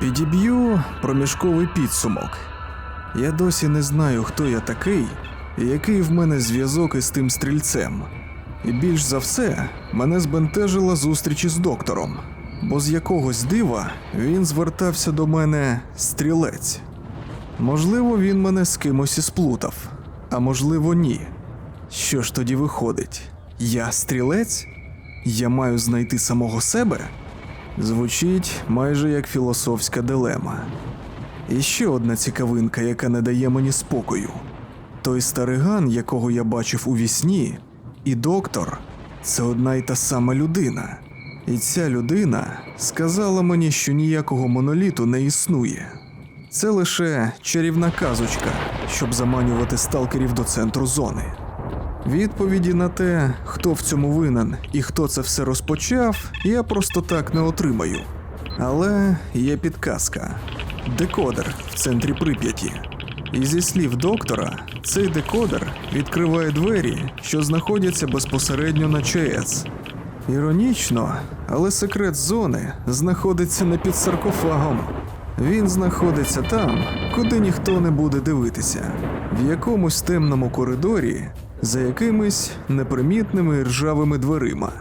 Підіб'ю проміжковий підсумок. Я досі не знаю, хто я такий і який в мене зв'язок із тим стрільцем. І більш за все мене збентежила зустріч із доктором, бо з якогось дива він звертався до мене стрілець. Можливо, він мене з кимось і сплутав, а можливо, ні. Що ж тоді виходить? Я стрілець? Я маю знайти самого себе? Звучить майже як філософська дилема. І ще одна цікавинка, яка не дає мені спокою. Той стариган, якого я бачив у вісні, і доктор це одна й та сама людина. І ця людина сказала мені, що ніякого моноліту не існує. Це лише чарівна казочка, щоб заманювати сталкерів до центру зони. Відповіді на те, хто в цьому винен і хто це все розпочав, я просто так не отримаю. Але є підказка: декодер в центрі Прип'яті. І зі слів доктора, цей декодер відкриває двері, що знаходяться безпосередньо на ЧАЕС. Іронічно, але секрет зони знаходиться не під саркофагом. Він знаходиться там, куди ніхто не буде дивитися, в якомусь темному коридорі за якимись непримітними ржавими дверима.